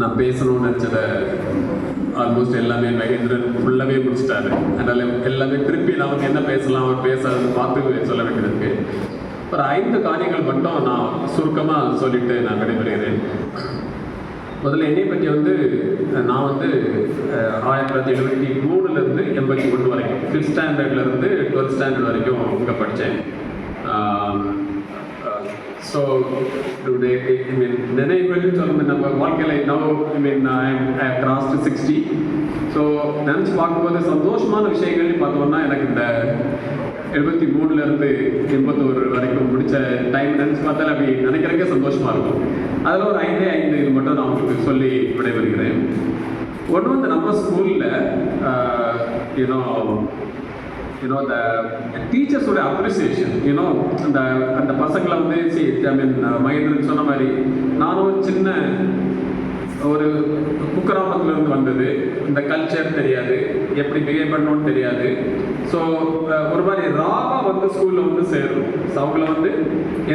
நான் பேசணும்னு நினச்சதை ஆல்மோஸ்ட் எல்லாமே மகேந்திரன் ஃபுல்லாகவே முடிச்சிட்டாரு. அதனால் எல்லாமே திருப்பி நமக்கு என்ன பேசலாம் அவர் பேசாதுன்னு பார்த்து சொல்ல வேண்டியிருக்கு ஒரு ஐந்து காரியங்கள் மட்டும் நான் சுருக்கமாக சொல்லிட்டு நான் விடைபெறுகிறேன். முதல்ல என்னை பற்றி வந்து நான் வந்து ஆயிரத்தி தொள்ளாயிரத்தி எழுபத்தி மூணுலேருந்து எண்பத்தி ஒன்று வரைக்கும் ஃபிஃப்த் ஸ்டாண்டர்ட்லேருந்து டுவெல்த் ஸ்டாண்டர்ட் வரைக்கும் இங்கே படித்தேன். ஸோ ஐ மீன் நினைவுகள்னு சொல்லும்போது நம்ம வாழ்க்கையில் no I mean I crossed sixty so நினச்சி பார்க்கும்போது சந்தோஷமான விஷயங்கள்னு பார்த்தோம்னா எனக்கு இந்த எழுபத்தி மூணுலேருந்து எண்பத்தோரு வரைக்கும் முடிச்ச டைம் நினச்சி பார்த்தாலே அப்படி நினைக்கிறக்கே சந்தோஷமாக இருக்கும். அதில் ஒரு ஐந்தே ஐந்து இது மட்டும் நான் உங்களுக்கு சொல்லி விடைபெறுகிறேன். ஒன்று வந்து நம்ம ஸ்கூலில் ஏதோ யூனோ அந்த டீச்சர்ஸோட அப்ரிசியேஷன் யூனோ அந்த அந்த பசங்களை வந்து சரி ஐ மீன் மகேந்திரன் சொன்ன மாதிரி நானும் ஒரு சின்ன ஒரு குக்கிராமத்துல இருந்து வந்தது. இந்த கல்ச்சர் தெரியாது எப்படி பிஹேவ் பண்ணணும்னு தெரியாது. ஸோ ஒரு மாதிரி ராவா வந்து ஸ்கூலில் வந்து சேரணும். ஸோ அவங்கள வந்து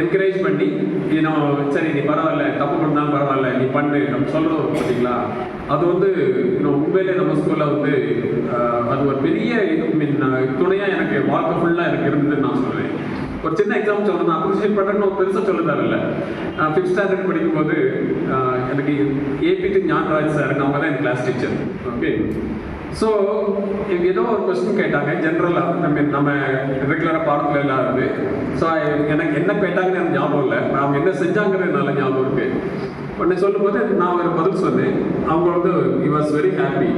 என்கரேஜ் பண்ணி நம்ம சரி நீ பரவாயில்ல தப்பு பண்ணாலும் பரவாயில்ல நீ பண்ணு நம்ம சொல்கிறோம் பார்த்தீங்களா? அது வந்து உண்மையிலே நம்ம ஸ்கூலில் வந்து அது ஒரு பெரிய மீன் துணையாக எனக்கு வாழ்க்கை ஃபுல்லாக எனக்கு இருந்ததுன்னு நான் சொல்கிறேன் ஒரு சின்ன எக்ஸாம் சொல்லணும் நான் அப்ரிஷியேட் பண்ணுறேன்னு ஒரு பெருசாக சொல்ல தேவையில்ல நான் ஃபிஃப்த் ஸ்டாண்டர்ட் படிக்கும்போது எனக்கு ஏபிடி ஞானராஜ் சார் அவங்க தான் என் கிளாஸ் டீச்சர் ஓகே ஸோ ஏதோ ஒரு கொஸ்டின் கேட்டாங்க. ஜென்ரலாக ஐ மீன் நம்ம ரெகுலராக பாடத்தில் எல்லாம் ஸோ எனக்கு என்ன கேட்டாங்கன்னு எனக்கு ஞாபகம் இல்லை. அவங்க என்ன செஞ்சாங்கிறது நல்ல ஞாபகம் இருக்கு. உடனே சொல்லும்போது நான் ஒரு பதில் சொன்னேன். அவங்க வந்து இ வாஸ் வெரி ஹாப்பி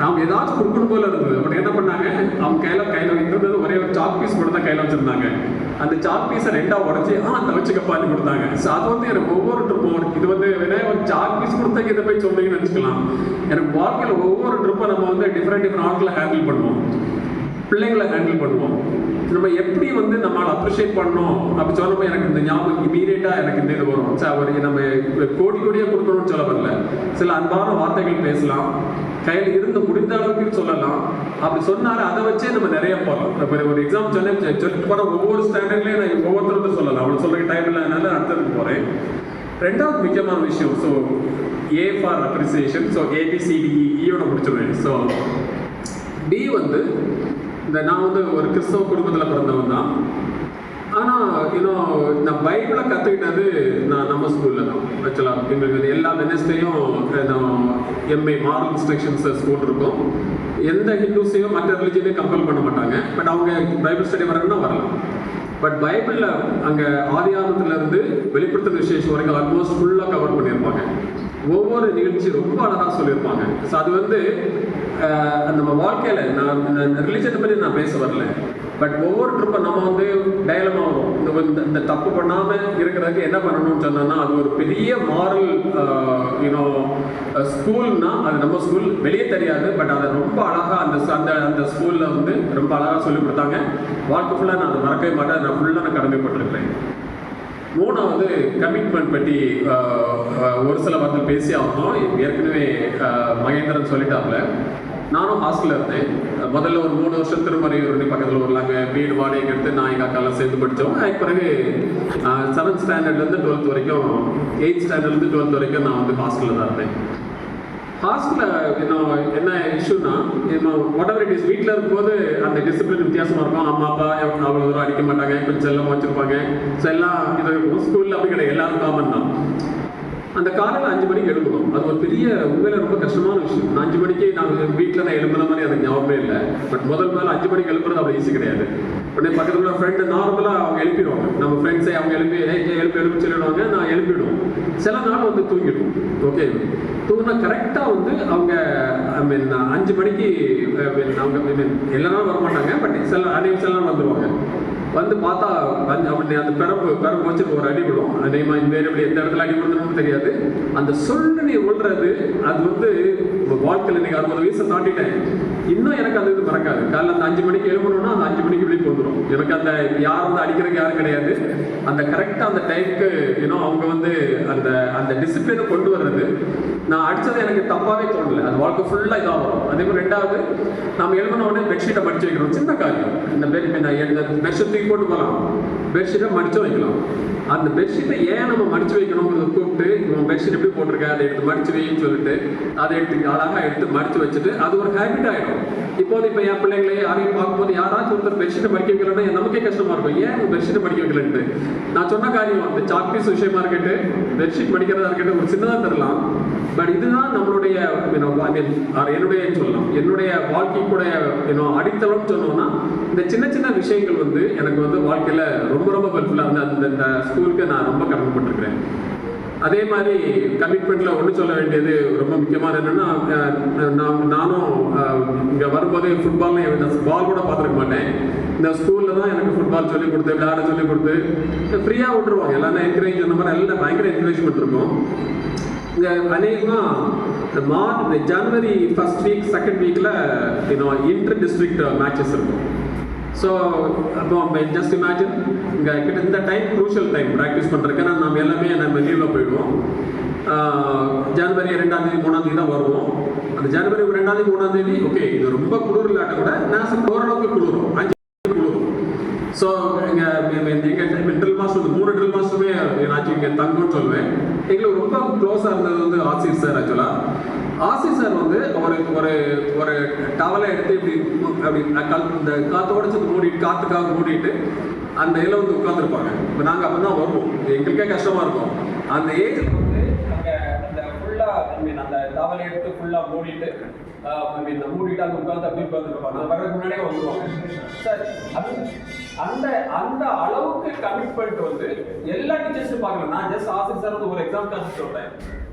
நாம் ஏதாச்சும் கொடுக்கணும் போல இருந்தது பட் என்ன பண்ணாங்க? அவங்க கையில கையில இருந்தது ஒரே ஒரு சாக் பீஸ் மட்டும் தான் கையில வச்சிருந்தாங்க. அந்த சாக் பீஸை ரெண்டா உடச்சி ஆ அந்த வச்சுக்கப்பான்னு கொடுத்தாங்க. ஸோ அது வந்து எனக்கு ஒவ்வொரு ட்ரிப்பும் இது வந்து வேணா சாக் பீஸ் கொடுத்தா இதை போய் சொன்னீங்கன்னு நினச்சிக்கலாம். எனக்கு வாழ்க்கையில் ஒவ்வொரு ட்ரிப்பை நம்ம வந்து டிஃப்ரெண்ட் டிஃப்ரெண்ட் ஆட்களை ஹேண்டில் பண்ணுவோம். பிள்ளைங்களை ஹேண்டில் பண்ணுவோம். நம்ம எப்படி வந்து நம்மளால் அப்ரிஷியேட் பண்ணோம் அப்படி சொன்னப்போ எனக்கு இந்த ஞாபகம் இமீடியட்டாக எனக்கு இந்த இது வரும். சார் அவர் நம்ம கோடி கோடியாக கொடுக்கணும்னு சொல்ல வரல. சில அன்பான வார்த்தைகள் பேசலாம். கையில் இருந்து முடிந்த அளவுக்கு சொல்லலாம். அப்படி சொன்னாலும் அதை வச்சே நம்ம நிறைய போகலாம் இப்போ ஒரு எக்ஸாம் சொன்னேன் சொல்லிட்டு போகிற ஒவ்வொரு ஸ்டாண்டர்ட்லேயும் நான் ஒவ்வொருத்தருக்கும் சொல்லலாம். அவள் சொல்கிற டைம் இல்லைனால அடுத்ததுக்கு போகிறேன் ரெண்டாவது முக்கியமான விஷயம். So A for appreciation so ஏபிசிடிஇயோட முடிச்சிருவேன் ஸோ பி வந்து இந்த நான் வந்து ஒரு கிறிஸ்தவ குடும்பத்தில் பிறந்தவன் தான். ஆனால் இன்னும் நான் பைபிளை கற்றுக்கிட்டது நான் நம்ம ஸ்கூலில் தான். ஆக்சுவலாக எங்களுக்கு எல்லா வெனஸ்டேயும் M I moral instructions school இருக்கும். எந்த ஹிந்துஸையும் மற்ற ரிலிஜனையும் கம்பல் பண்ண மாட்டாங்க. பட் அவங்க பைபிள் ஸ்டடி வரணும்னா வரலாம். பட் பைபிளில் அங்கே ஆதியானத்துலேருந்து வெளிப்படுத்தின விசேஷம் வரைக்கும் ஆல்மோஸ்ட் ஃபுல்லாக கவர் பண்ணியிருப்பாங்க. ஒவ்வொரு நிகழ்ச்சி ரொம்ப அழகாக சொல்லியிருப்பாங்க. ஸோ அது வந்து நம்ம வாழ்க்கையில் நான் ரிலிஜனை பற்றி நான் பேச வரல. பட் ஒவ்வொரு ட்ரிப்பை நம்ம வந்து டயலமா வரும். இந்த இந்த தப்பு பண்ணாமல் இருக்கிறதுக்கு என்ன பண்ணணும்னு சொன்னோம்னா அது ஒரு பெரிய மாரல் யூனோ ஸ்கூல்னா அது நம்ம ஸ்கூல் வெளியே தெரியாது. பட் அதை ரொம்ப அழகாக அந்த அந்த அந்த ஸ்கூலில் வந்து ரொம்ப அழகாக சொல்லி கொடுத்தாங்க. வாழ்க்கை ஃபுல்லாக நான் அதை மறக்கவே மாட்டேன். நான் ஃபுல்லாக நான் கடமைப்பட்டிருக்கிறேன். மூணாவது கமிட்மெண்ட் பற்றி ஒரு சில வார்த்தை பேசி ஆகணும் ஏற்கனவே மகேந்திரன் சொல்லிட்டாப்ல. நானும் ஹாஸ்டலில் இருந்தேன். முதல்ல ஒரு மூணு வருஷம் திருமறையூரணி பக்கத்தில் ஒரு வீடு வாடகைக்கு எடுத்து நான் எங்கள் அக்காலாம் சேர்ந்து படித்தோம் அதுக்கு பிறகு செவன்த் ஸ்டாண்டர்ட்லேருந்து டுவெல்த் வரைக்கும் எயித் ஸ்டாண்டர்ட்லேருந்து டுவெல்த் வரைக்கும் நான் வந்து ஹாஸ்டலில் தான் இருந்தேன். ஹாஸ்டலில் இன்னும் என்ன இஷ்யூனா இன்னும் வாட் இட் இஸ் வீட்டில் இருக்கும்போது அந்த டிசிப்ளின் வித்தியாசமாக இருக்கும். அம்மா அப்பா அவ்வளோ தூரம் அடிக்க மாட்டாங்க கொஞ்சம் செல்லம் வச்சுருப்பாங்க. ஸோ எல்லாம் இது ஸ்கூலில் அப்படி கிடையாது. எல்லாரும் காமன் தான். அந்த காலையில் அஞ்சு மணிக்கு எழுப்பணும் அது ஒரு பெரிய உண்மையில ரொம்ப கஷ்டமான விஷயம். நான் அஞ்சு மணிக்கு நான் வீட்டில் நான் எழுப்புன மாதிரி எனக்கு ஞாபகமே இல்லை. பட் முதல் மேலே அஞ்சு மணிக்கு எழுப்புறது அவ்வளோ ஈஸி கிடையாது. உடனே பக்கத்தில் உள்ள ஃப்ரெண்டு நார்மலாக அவங்க எழுப்பிடுவாங்க. நம்ம ஃப்ரெண்ட்ஸை அவங்க எழுப்பி எழுப்பி எழுப்பி சொல்லிடுவாங்க. நான் எழுப்பிடுவோம். சில நாள் வந்து தூங்கிடுவோம். ஓகே தூங்கினா கரெக்டாக வந்து அவங்க ஐ மீன் அஞ்சு மணிக்கு அவங்க ஐ மீன் எல்லா நாளும் வர மாட்டாங்க பட் சில அனைவரும் சில நாள் வந்துடுவாங்க வந்து பார்த்தா அந்த அப்படி அந்த பிறப்பு பிறப்பு வச்சு ஒரு அடி விடும் அதேமா இன்வேரியபிள் எந்த இடத்துல அடி விழுந்துன்னு தெரியாது. அந்த சொல்லு நீ விழுறது அது வந்து வாழ்க்கையில் இன்னைக்கு அறுபது வயசை தாண்டிட்டேன். இன்னும் எனக்கு அந்த இது மறக்காது. காலைல அந்த அஞ்சு மணிக்கு எழுபணும்னா அந்த அஞ்சு மணிக்கு வெளியே வந்துடும் எனக்கு அந்த யார் வந்து அடிக்கிறதுக்கு யாரும் கிடையாது. அந்த கரெக்டாக அந்த டைமுக்கு இன்னும் அவங்க வந்து அந்த அந்த டிசிப்ளினை கொண்டு வர்றது. நான் அடித்தது எனக்கு தப்பாகவே தோணல. அது வாழ்க்கை ஃபுல்லாக இதாக வரும் அதே மாதிரி ரெண்டாவது நம்ம எழுதின உடனே பெட்ஷீட்டை மடிச்சு வைக்கிறோம் சின்ன காரியம். இந்த பெட் இந்த பெட்ஷீட் தூக்கி போட்டு போகலாம். பெட்ஷீட்டை மடிச்சு வைக்கலாம். அந்த பெட்ஷீட்டை ஏன் நம்ம மடிச்சு வைக்கணுங்கிறத கூப்பிட்டு இவன் பெட்ஷீட் எப்படி போட்டிருக்க அதை எடுத்து மடிச்சு வைன்னு சொல்லிட்டு அதை எடுத்து அழகாக எடுத்து மடிச்சு வச்சுட்டு அது ஒரு ஹேபிட் ஆகிடும் இப்போது இப்போ என் பிள்ளைங்களே யாரையும் பார்க்கும்போது யாராச்சும் ஒருத்தர் பெட்ஷீட்டை படிக்க வைக்கலன்னா நமக்கே கஷ்டமா இருக்கும். ஏன் உங்க பெட்ஷீட்டை மடிக்க வைக்கலன்ட்டு நான் சொன்ன காரியம் அந்த சாக்பீஸ் விஷயமா இருக்கட்டு பெட்ஷீட் படிக்கிறதா இருக்கட்டும் ஒரு சின்னதாக தரலாம். பட் இதுதான் நம்மளுடைய என்னுடைய சொல்லலாம். என்னுடைய வாழ்க்கைக்குடைய you know, அடித்தளம் சொன்னோம்னா இந்த சின்ன சின்ன விஷயங்கள் வந்து எனக்கு வந்து வாழ்க்கையில ரொம்ப ரொம்ப ஹெல்ப்ஃபுல்லாக வந்து அந்த இந்த ஸ்கூலுக்கு நான் ரொம்ப கடமைப்பட்டிருக்கிறேன். அதே மாதிரி கமிட்மெண்ட்ல ஒன்று சொல்ல வேண்டியது ரொம்ப முக்கியமான என்னன்னா நான் நானும் இங்கே வரும்போதே ஃபுட்பால் பால் கூட பார்த்துருக்க மாட்டேன். இந்த ஸ்கூலில் தான் எனக்கு ஃபுட்பால் சொல்லிக் கொடுத்து விளையாட சொல்லிக் கொடுத்து ஃப்ரீயாக விட்டுருவாங்க. எல்லாமே என்கரேஜ் அந்த மாதிரி எல்லாம் பயங்கர என்கரேஜ் கொடுத்துருக்கோம். இந்த அநேகமாக இந்த மார்ச் இந்த ஜனவரி ஃபர்ஸ்ட் வீக் செகண்ட் வீக்கில் இன்னும் இன்டர் டிஸ்ட்ரிக்ட் மேட்சஸ் இருக்கும். ஸோ அப்போ ஜஸ்ட் இமேஜின் இங்கே கிட்ட இந்த டைம் க்ரூஷியல் டைம் ப்ராக்டிஸ் பண்ணுறதுக்கு ஏன்னா நம்ம எல்லாமே நம்ம லீவில் போயிடுவோம். ஜனவரி ரெண்டாம் தேதி மூணாம் தேதி தான் வருவோம். அந்த ஜனவரி ரெண்டாம் தேதி மூணாம் தேதி ஓகே இது ரொம்ப குளிர் இல்லாட்ட கூட நான் ஓரளவுக்கு குளிரும். அஞ்சு குளிரும். ஸோ இங்கே எங்கள் ட்ரில் மாஸ்டர் மூணு ட்ரில் மாஸ்டருமே நான் இங்கே தங்கம்னு சொல்லுவேன் எங்களுக்கு ரொம்ப க்ளோஸாக இருந்தது வந்து ஆசிர் சார் ஆக்சுவலாக ஆசிர் சார் வந்து ஒரு ஒரு ஒரு டவலை எடுத்து இப்படி அப்படி கல் இந்த காற்றோட சேர்த்து மூடிட்டு காற்றுக்காக மூடிட்டு அந்த இதில் வந்து உட்காந்துருப்பாங்க இப்போ நாங்கள் அப்போ தான் வருவோம். எங்களுக்கே கஷ்டமாக இருக்கும். அந்த ஏஜ் வந்து அங்கே அந்த ஃபுல்லாக தவலை எடுத்து ஃபுல்லாக மூடிட்டு ஐ மீன் மூடிட்டு அங்கே உட்காந்து அப்படி உட்காந்துருப்பாங்க அது வர்றதுக்கு முன்னாடியே வந்துருவாங்க. சார். அது அந்த அந்த அளவுக்கு கமிட்மெண்ட் வந்து எல்லா டீச்சர்ஸும் பார்க்கலாம். நான் ஜஸ்ட் ஆசிரியர் சார் வந்து ஒரு எக்ஸாம் கிளாஸ் சொல்றேன்.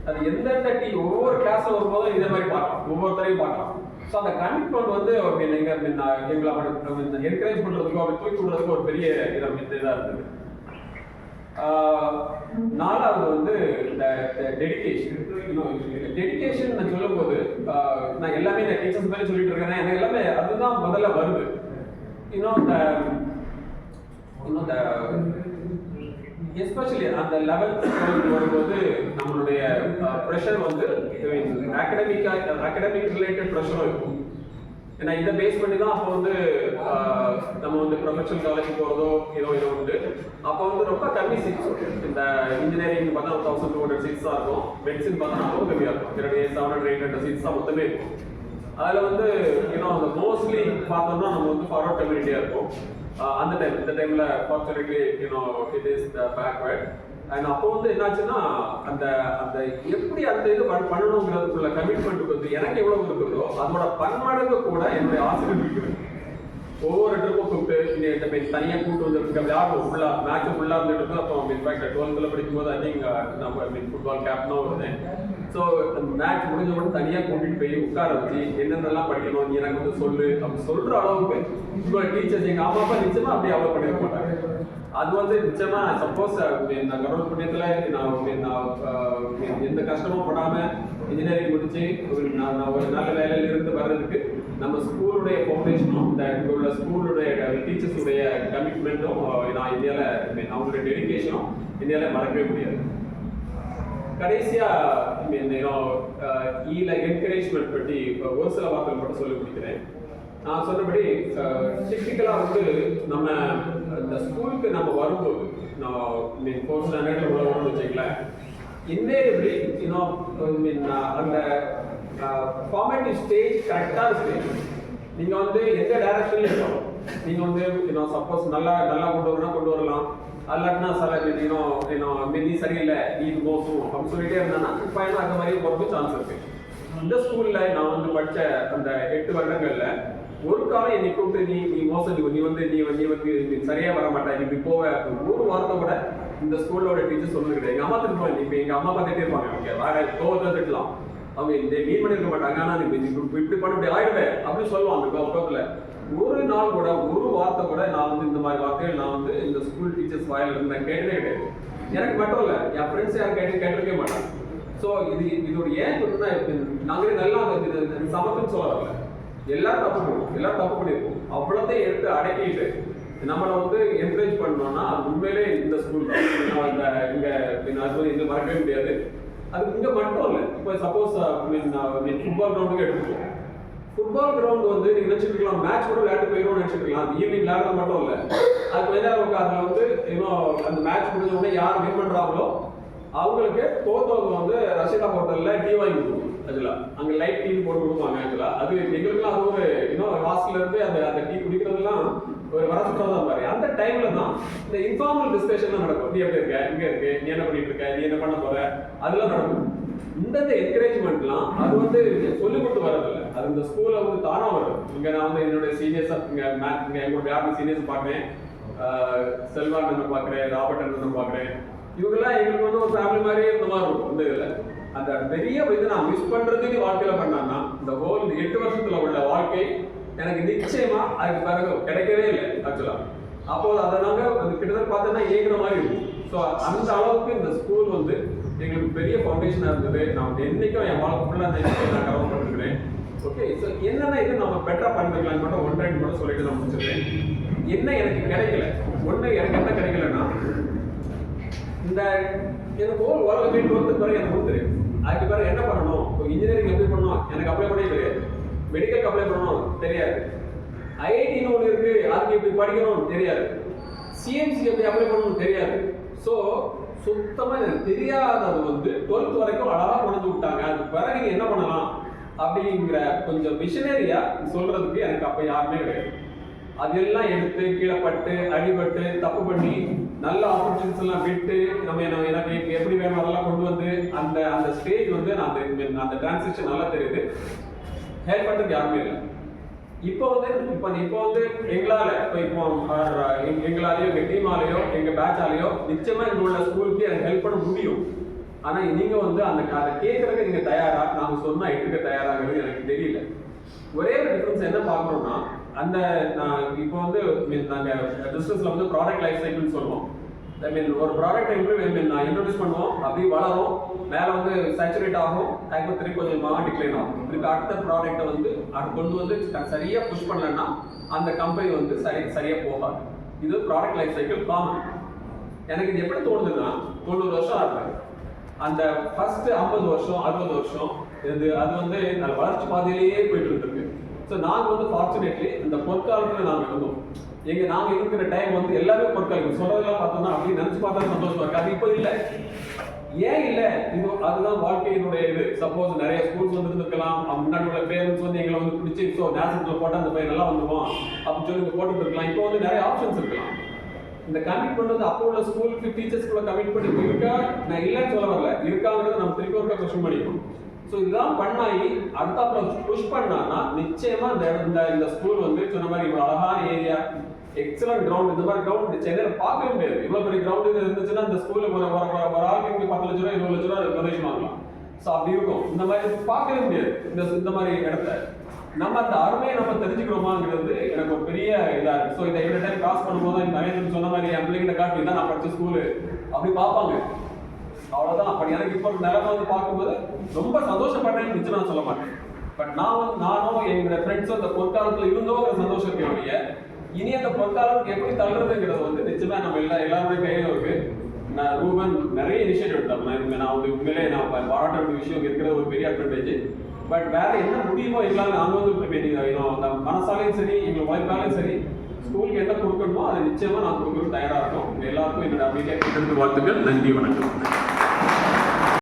அது எந்தெந்த டீ ஒவ்வொரு கிளாஸ்ல வரும்போதும் இதே மாதிரி பார்க்கலாம். ஒவ்வொருத்தரையும் பார்க்கலாம். ஸோ அந்த கமிட்மெண்ட் வந்து ஓகே எங்க எங்களை என்கரேஜ் பண்றதுக்கும் அப்படி தூக்கி விடுறதுக்கும் ஒரு பெரிய இதாக இதாக இருந்தது நாலாவது வந்து இந்த டெடிக்கேஷன் டெடிக்கேஷன் நான் சொல்லும்போது நான் எல்லாமே நான் டீச்சர்ஸ் மாதிரி சொல்லிட்டு இருக்கேன். எனக்கு எல்லாமே அதுதான் முதல்ல வருது. இன்னும் இந்த இன்னும் இந்த எஸ்பெஷலி அந்த லெவல்த் வரும்போது நம்மளுடைய ப்ரெஷர் வந்து அகடமிக்காக அகடமிக் ரிலேட்டட் ப்ரெஷரும் இருக்கும். ஏன்னா இதை பேஸ் பண்ணி தான் அப்போ வந்து நம்ம வந்து ப்ரொஃபஷனல் காலேஜ் போகிறதோ ஏதோ ஏதோ உண்டு. அப்போ வந்து ரொம்ப கம்மி சீட்ஸ் இந்த இன்ஜினியரிங் பார்த்தா தௌசண்ட் டூ ஹண்ட்ரட் சீட்ஸாக இருக்கும். மெடிசின் பார்த்தா ரொம்ப கம்மியாக இருக்கும். என்னுடைய seven hundred eight hundred seats தான் மொத்தமே இருக்கும். அதில் வந்து இன்னும் அந்த மோஸ்ட்லி பார்த்தோம்னா நம்ம வந்து ஃபார்வர்ட் கம்யூனிட்டியாக இருக்கும். அந்த டைம் இந்த டைமில் fortunately you know it is the backward and அப்போ வந்து என்னாச்சுன்னா அந்த அந்த எப்படி அந்த இது பண்ணணுங்கிறதுக்குள்ள கமிட்மெண்ட் வந்து எனக்கு எவ்வளவு இருக்குதோ அதோட பன்மடங்கு கூட என்னுடைய ஆசிரியர் ஒவ்வொரு ட்ரிப்பும் கூப்பிட்டு இந்த இந்த மாதிரி தனியாக கூப்பிட்டு வந்து விளையாடுவோம் ஃபுல்லாக மேட்ச் ஃபுல்லாக இருந்துட்டு இருக்கும் அப்போ இன்ஃபேக்ட் டுவெல்த்தில் படிக்கும்போது ஐ திங்க் uh, நம்ம மீன் ஃபுட்பால் கேப்னா வருதேன் ஸோ மேட்ச் முடிஞ்ச உடனே தனியாக கூட்டிகிட்டு போய் உட்கார வச்சு என்னென்னலாம் படிக்கணும்? நீ எனக்கு வந்து சொல்லு. அப்படி சொல்கிற அளவுக்கு இப்போ டீச்சர்ஸ் எங்கள் அம்மா அப்பா நிச்சயமா அப்படி அவ்வளோ பண்ணிட மாட்டாங்க. அது வந்து நிச்சயமா சப்போஸ் நான் கடவுள் புண்ணியத்தில் நான் நான் எந்த கஷ்டமும் படாமல் இன்ஜினியரிங் முடிச்சு ஒரு நான் நான் ஒரு நல்ல வேலையில இருந்து வர்றதுக்கு நம்ம ஸ்கூலுடைய ஃபவுண்டேஷனும் இந்த உள்ள ஸ்கூலுடைய டீச்சர்ஸுடைய கமிட்மெண்ட்டும் நான் இந்தியாவில் அவங்களுடைய டெடிக்கேஷனும் இந்தியாவில் மறக்கவே முடியாது. கடைசியா இந்த ஈல என்கரேஜ்மெண்ட் பற்றி uh, ஒரு சில வார்த்தைகள் மட்டும் சொல்லி கொடுக்குறேன் நான் சொன்னபடி uh, டிப்பிக்கலா வந்து நம்ம இந்த ஸ்கூலுக்கு நம்ம வரும்போது நான் மீன் ஃபோர்த் ஸ்டாண்டர்ட்ல உள்ள வரணும்னு வச்சுக்கலாம் இன்வேரியபிளி இன்னும் மீன் அந்த ஃபார்மேட்டிவ் ஸ்டேஜ் கரெக்டான இருக்கு. நீங்கள் வந்து எந்த டைரக்ஷன்ல இருக்கணும்? நீங்கள் வந்து இன்னும் சப்போஸ் நல்லா நல்லா கொண்டு வரணும் கொண்டு வரலாம். அல்லாட்டினா சார் இன்னும் இன்னும் நீ சரியில்லை நீ இது மோசம் அப்படின்னு சொல்லிட்டே இருந்தானா பையனும் அந்த மாதிரி போகிறதுக்கு சான்ஸ் இருக்கு. இந்த ஸ்கூல்ல நான் வந்து படிச்ச அந்த எட்டு வருடங்கள்ல ஒரு காலம் என்னை கூப்பிட்டு நீ நீ மோசம் நீ வந்து நீ வந்து நீ வந்து நீ சரியா வர மாட்டேன் நீ இப்படி போவ ஒரு வாரத்தை கூட இந்த ஸ்கூலோட டீச்சர் சொல்லுது எங்கள் எங்க அம்மா திட்டுவாங்க இப்ப எங்க அம்மா பார்த்துட்டே இருப்பாங்க ஓகே வேற கோவத்தை திட்டலாம். அவங்க இந்த மீன் பண்ணிருக்க மாட்டாங்க ஆனா நீ இப்படி இப்படி பண்ண இப்படி ஆயிடுவேன் அப்படின்னு சொல்லுவாங்க கோபத்துல ஒரு நாள் கூட ஒரு வார்த்தை கூட நான் வந்து இந்த மாதிரி வார்த்தைகள் நான் வந்து இந்த ஸ்கூல் டீச்சர்ஸ் வாயில இருந்து நான் கேட்டதே கிடையாது. எனக்கு மட்டும் இல்ல என் ஃப்ரெண்ட்ஸ் யாரும் கேட்டு கேட்டிருக்கே மாட்டாங்க. ஸோ இது இதோட ஏன் சொல்லுன்னா நாங்களே நல்லா இது- சமத்துன்னு சொல்ல வரல எல்லாரும் தப்பு பண்ணுவோம். எல்லாரும் தப்பு பண்ணியிருக்கோம் அவ்வளோத்தையும் எடுத்து அடக்கிட்டு நம்மளை வந்து என்கரேஜ் பண்ணோம்னா அது உண்மையிலே இந்த ஸ்கூல் இந்த இங்கே நான் அது வந்து இங்க மறக்கவே முடியாது. அது இங்கே மட்டும் இல்லை. இப்போ சப்போஸ் மீன் ஃபுட்பால் கிரவுண்டுக்கு எடுத்துக்கோங்க. ஃபுட்பால் கிரவுண்ட் வந்து நீங்க நினைச்சிட்டு இருக்கலாம் மேட்ச் கூட விளையாட்டு போயிடும் நினைச்சிட்டு இருக்கலாம் ஈவினிங் விளையாடுறது மட்டும் இல்ல. அது கொஞ்ச அவங்க அதுல வந்து இன்னும் அந்த மேட்ச் முடிஞ்ச உடனே யார் வின் பண்றாங்களோ அவங்களுக்கு தோத்தவங்க வந்து ரஷிதா ஹோட்டல்ல டீ வாங்கி கொடுக்கும் ஆக்சுவலா அங்க லைட் டீ போட்டு கொடுப்பாங்க ஆக்சுவலா அது எங்களுக்குலாம் அது ஒரு இன்னும் ஹாஸ்டல்ல இருந்து அந்த அந்த டீ குடிக்கிறதுலாம் ஒரு வரசுற்றா தான் பாரு. அந்த டைம்ல தான் இந்த இன்ஃபார்மல் டிஸ்கஷன் நடக்கும். நீ எப்படி இருக்க? இங்க இருக்கு. நீ என்ன பண்ணிட்டு இருக்க? நீ என்ன பண்ண போற? அதெல்லாம் நடக்கும். இந்த என்கரேஜ்மெண்ட்லாம் அது வந்து சொல்லிக் கொடுத்து வர இந்த ஸ்கூலில் வந்து தானா வரும். இங்க நான் வந்து என்னுடைய சீனியர்ஸ் இங்க மேத் இங்க எங்களுடைய யாரும் சீனியர்ஸ் பார்க்குறேன். செல்வான் பார்க்குறேன் ராபர்ட் அண்ணன் பார்க்குறேன். இவங்கெல்லாம் எங்களுக்கு வந்து ஒரு ஃபேமிலி மாதிரியே இந்த மாதிரி இருக்கும் இந்த இதில். அந்த பெரிய இதை நான் மிஸ் பண்ணுறதுக்கு வாழ்க்கையில் பண்ணான்னா இந்த ஹோல் எட்டு வருஷத்தில் உள்ள வாழ்க்கை எனக்கு நிச்சயமா அதுக்கு பிறகு கிடைக்கவே இல்லை ஆக்சுவலாக அப்போ அதை அந்த கிட்டத்தட்ட பார்த்தோன்னா ஏங்குற மாதிரி இருக்கும். ஸோ அந்த அளவுக்கு இந்த ஸ்கூல் வந்து எங்களுக்கு பெரிய ஃபவுண்டேஷனாக இருந்தது. நான் வந்து என்னைக்கும் என் வாழ்க்கை ஃபுல்லாக அந்த நான் கவர் பண்ணிருக்கிறேன் ஓகே ஸோ என்னென்ன இது நம்ம பெட்டராக பண்ணிக்கலாம் மட்டும் ஒன் டைம் மட்டும் சொல்லிட்டு நான் முடிச்சிருக்கேன் என்ன எனக்கு கிடைக்கல? ஒன்று எனக்கு என்ன கிடைக்கலன்னா இந்த எனக்கு ஹோல் உலகமே டுவெல்த்து பிறகு எனக்கு கொடுத்துரு அதுக்கு பிறகு என்ன பண்ணணும்? இப்போ இன்ஜினியரிங் எப்படி பண்ணணும்? எனக்கு அப்ளை பண்ணி தெரியாது மெடிக்கலுக்கு அப்ளை பண்ணணும்? தெரியாது. ஐஐடின்னு ஒன்று இருக்கு. அதுக்கு எப்படி படிக்கணும்? தெரியாது. சிஎம்சி எப்படி அப்ளை பண்ணணும் தெரியாது. ஸோ சுத்தமாக எனக்கு தெரியாதது வந்து டுவெல்த் வரைக்கும் அழகாக கொண்டு விட்டாங்க. அதுக்கு பிறகு நீங்கள் என்ன பண்ணலாம்? அப்படிங்கிற கொஞ்சம் மிஷனரியா சொல்றதுக்கு எனக்கு அப்போ யாருமே கிடையாது. அதெல்லாம் எடுத்து கீழப்பட்டு அடிபட்டு தப்பு பண்ணி நல்ல ஆப்பர்ச்சுனிட்டிஸ் எல்லாம் விட்டு நம்ம என்ன எனக்கு எப்படி வேணும் அதெல்லாம் கொண்டு வந்து அந்த அந்த ஸ்டேஜ் வந்து நான் அந்த அந்த டிரான்சிஷன் நல்லா தெரியுது. ஹெல்ப் பண்ணுறதுக்கு யாருமே இல்லை. இப்போ வந்து இப்போ இப்போ வந்து எங்களால் இப்போ இப்போ எங்களாலேயோ எங்கள் டீமாலேயோ எங்கள் பேட்சாலேயோ நிச்சயமாக எங்களோட ஸ்கூலுக்கு எனக்கு ஹெல்ப் பண்ண முடியும். ஆனா நீங்க வந்து அந்த அதை கேட்கறதுக்கு நீங்க தயாரா? நாம சொன்னா எடுத்துக்க தயாராங்கிறது எனக்கு தெரியல. ஒரே ஒரு டிஃபரன்ஸ் என்ன பார்க்கறோம்னா அந்த நான் இப்போ வந்து மீன் நாங்க பிசினஸ்ல வந்து ப்ராடக்ட் லைஃப் சைக்கிள்னு சொல்லுவோம். ஐ மீன் ஒரு ப்ராடக்ட் மீன் நான் இன்ட்ரோடியூஸ் பண்ணுவோம் அப்படியே வளரும் மேலே வந்து சேச்சுரேட் ஆகும் அதுக்கு திருப்பி கொஞ்சமாக டிக்ளைன் ஆகும். திருப்பி அடுத்த ப்ராடக்ட்டை வந்து அது கொண்டு வந்து சரியாக சரியா புஷ் பண்ணலன்னா அந்த கம்பெனி வந்து சரி சரியா போகாது. இது ப்ராடக்ட் லைஃப் சைக்கிள் காமன் எனக்கு இது எப்படி தோணுதுன்னா தொண்ணூறு வருஷம் ஆகுது. அந்த ஃபர்ஸ்ட் ஐம்பது வருஷம் அறுபது வருஷம் இது அது வந்து நல்ல வளர்ச்சி பாதையிலேயே போயிட்டு இருந்திருக்கு ஸோ நாங்கள் வந்து ஃபார்ச்சுனேட்லி இந்த பொற்காலத்தில் நாங்கள் இருந்தோம். எங்கள் நாங்கள் இருக்கிற டைம் வந்து எல்லாமே பொற்காலம். சொல்றதெல்லாம் பார்த்தோம்னா அப்படி நினச்சி பார்த்தா சந்தோஷமா இருக்கு. அது இப்போ இல்லை. ஏன் இல்லை? இது அதுதான் வாழ்க்கையினுடைய இது. சப்போஸ் நிறைய ஸ்கூல்ஸ் வந்து இருந்திருக்கலாம். முன்னாடி உள்ள பேரண்ட்ஸ் வந்து எங்களை வந்து பிடிச்சி ஸோ நேஷனல் போட்டால் அந்த பையன் நல்லா வந்துருவான் அப்படின்னு சொல்லி இங்க போட்டு இப்போ வந்து நிறைய ஆப்ஷன்ஸ் இருக்கலாம். இந்த கமிட்மெண்ட் வந்து அப்போ உள்ள ஸ்கூலுக்கு டீச்சர்ஸ்க்குள்ள பண்ணி இருக்கா நான் இல்லைன்னு சொல்ல வரல. இருக்காங்கிறத நம்ம திருப்பி ஒருக்கா கொஸ்டின் பண்ணிக்கணும். ஸோ இதெல்லாம் பண்ணாயி அடுத்தாப்புல புஷ் பண்ணான்னா நிச்சயமா இந்த இந்த இந்த ஸ்கூல் வந்து சொன்ன மாதிரி ஒரு அழகான ஏரியா எக்ஸலன்ட் கிரவுண்ட் இந்த மாதிரி கிரவுண்ட் சென்னையில் பார்க்கவே முடியாது. இவ்வளோ பெரிய கிரவுண்ட் இது இருந்துச்சுன்னா இந்த ஸ்கூலில் ஒரு ஒரு ஒரு- ஒரு ஆளுக்கு பத்து லட்ச ரூபா இருபது லட்ச ரூபா டொனேஷன் வாங்கலாம். ஸோ அப்படி இருக்கும். இந்த மாதிரி பார்க்கவே முடியாது. இந்த இந்த மாதிரி இடத்த. நம்ம அந்த அருமையை நம்ம தெரிஞ்சுக்கிறோமாங்கிறது எனக்கு ஒரு பெரிய இதாக இருக்கு. ஸோ இதை எவ்வளோ டைம் கிராஸ் பண்ணும்போது இந்த நரேந்திரன் சொன்ன மாதிரி என் பிள்ளைகிட்ட காட்டி தான் நான் படித்த ஸ்கூலு அப்படி பார்ப்பாங்க. அவ்வளோதான் அப்படி எனக்கு இப்போ நிலைமை வந்து பார்க்கும்போது ரொம்ப சந்தோஷப்படுறேன்னு நிச்சயம் நான் சொல்ல மாட்டேன். பட் நான் வந்து நானும் என்னோட ஃப்ரெண்ட்ஸும் இந்த பொற்காலத்தில் இருந்தோ ஒரு சந்தோஷம் இருக்கே இனி அந்த பொற்காலம் எப்படி தள்ளுறதுங்கிறது வந்து நிச்சயமாக நம்ம எல்லா எல்லாருடைய கையிலும் இருக்கு. நான் ரூபன் நிறைய இனிஷியேட்டிவ் எடுத்தேன். நான் நான் வந்து உண்மையிலே நான் பா- பாராட்ட வேண்டிய விஷயம் இருக்கிற ஒரு பெரிய அட்வான்டேஜ் பட் வேற என்ன முடியுமோ எங்களால் நாங்கள் வந்து அந்த மனசாலையும் சரி எங்கள் வாய்ப்பாலையும் சரி ஸ்கூலுக்கு என்ன கொடுக்கணுமோ அதை நிச்சயமா நான் கொடுக்கணும் தயாரா இருக்கும். எல்லாருக்கும் என்னோட அமைதியாக வாழ்த்துக்கள். நன்றி வணக்கம்.